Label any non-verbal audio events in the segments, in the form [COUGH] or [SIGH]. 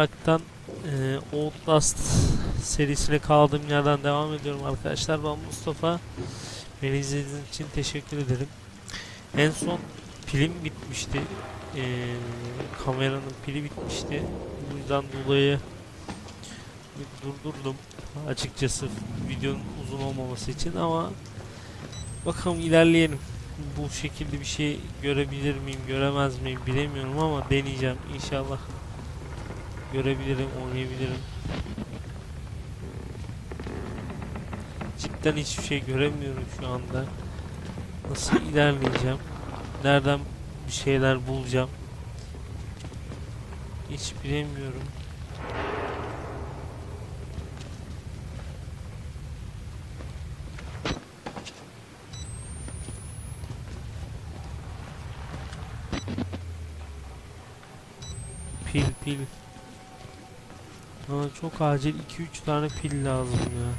olaraktan e, Outlast serisine kaldığım yerden devam ediyorum arkadaşlar. Ben Mustafa. Beni izlediğiniz için teşekkür ederim. En son pilim bitmişti. E, kameranın pili bitmişti. Bu yüzden dolayı durdurdum açıkçası videonun uzun olmaması için ama bakalım ilerleyelim. Bu şekilde bir şey görebilir miyim, göremez miyim bilemiyorum ama deneyeceğim inşallah. Görebilirim, oynayabilirim. Cidden hiçbir şey göremiyorum şu anda. Nasıl ilerleyeceğim? Nereden bir şeyler bulacağım? Hiç bilemiyorum. Pil pil. Aa, çok acil 2-3 tane pil lazım ya.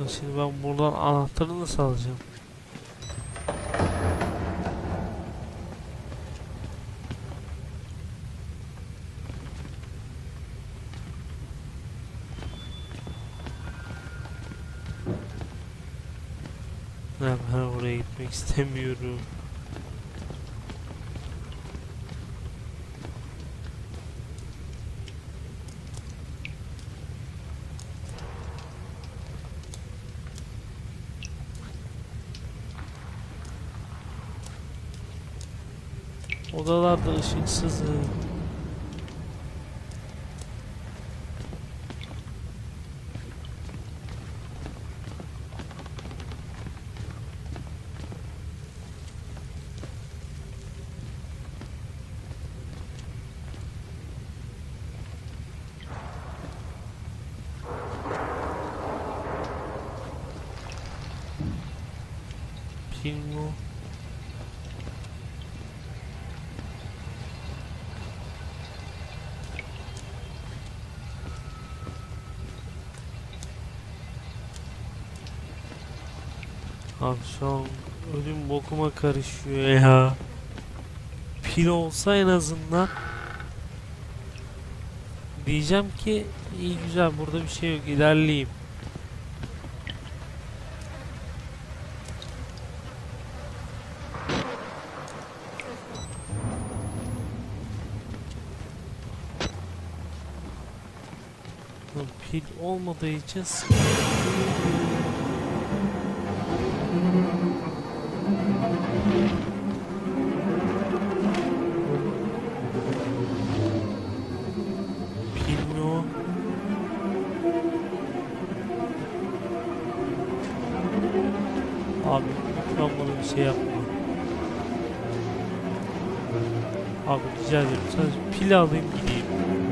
Ya Şimdi ben buradan anahtarı nasıl alacağım? Ben oraya gitmek istemiyorum. Odalarda ışıksızım. Pil Abi şu an ölüm bokuma karışıyor ya. Pil olsa en azından diyeceğim ki iyi güzel burada bir şey yok ilerleyeyim. Pil olmadığı için Pil mi o? Abi lütfen bana bir şey yapma. Pil alayım gideyim.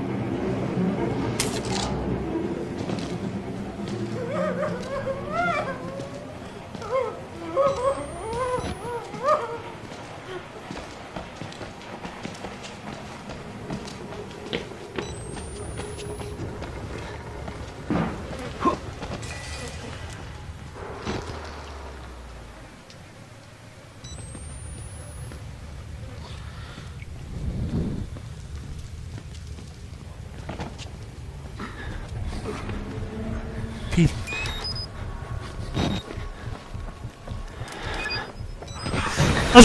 Of.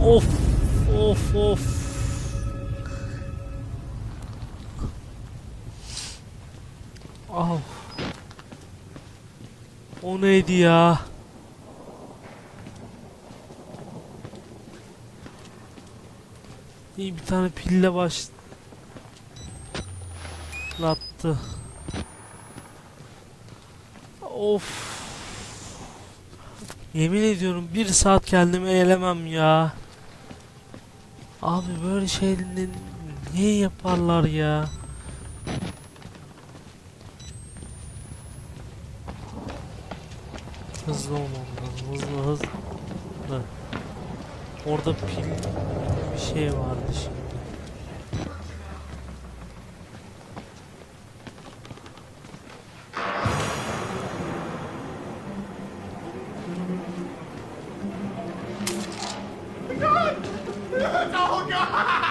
Of. Of of. Av. O neydi ya? İyi bir tane pille başlattı. Of. Yemin ediyorum bir saat kendimi eğlemem ya. Abi böyle şeyleri niye yaparlar ya? Hızlı olmam lazım. Hızlı hızlı. Orada pil bir şey vardı şimdi. No! No!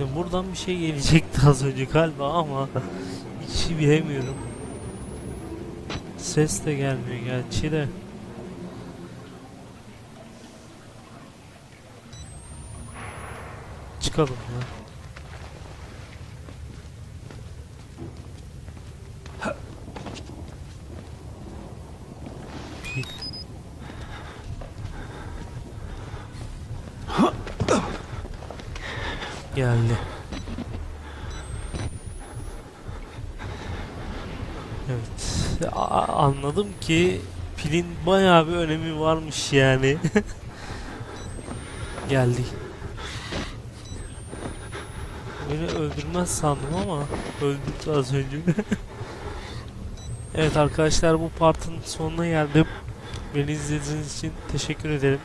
Şimdi buradan bir şey gelecekti az önce galiba ama hiç şey bilemiyorum. Ses de gelmiyor gerçi de. Çıkalım ya. Pil. Geldi. Evet. A- anladım ki pilin bayağı bir önemi varmış yani. [LAUGHS] Geldi. Beni öldürmez sandım ama öldürdü az önce. [LAUGHS] evet arkadaşlar bu partın sonuna geldim. Beni izlediğiniz için teşekkür ederim.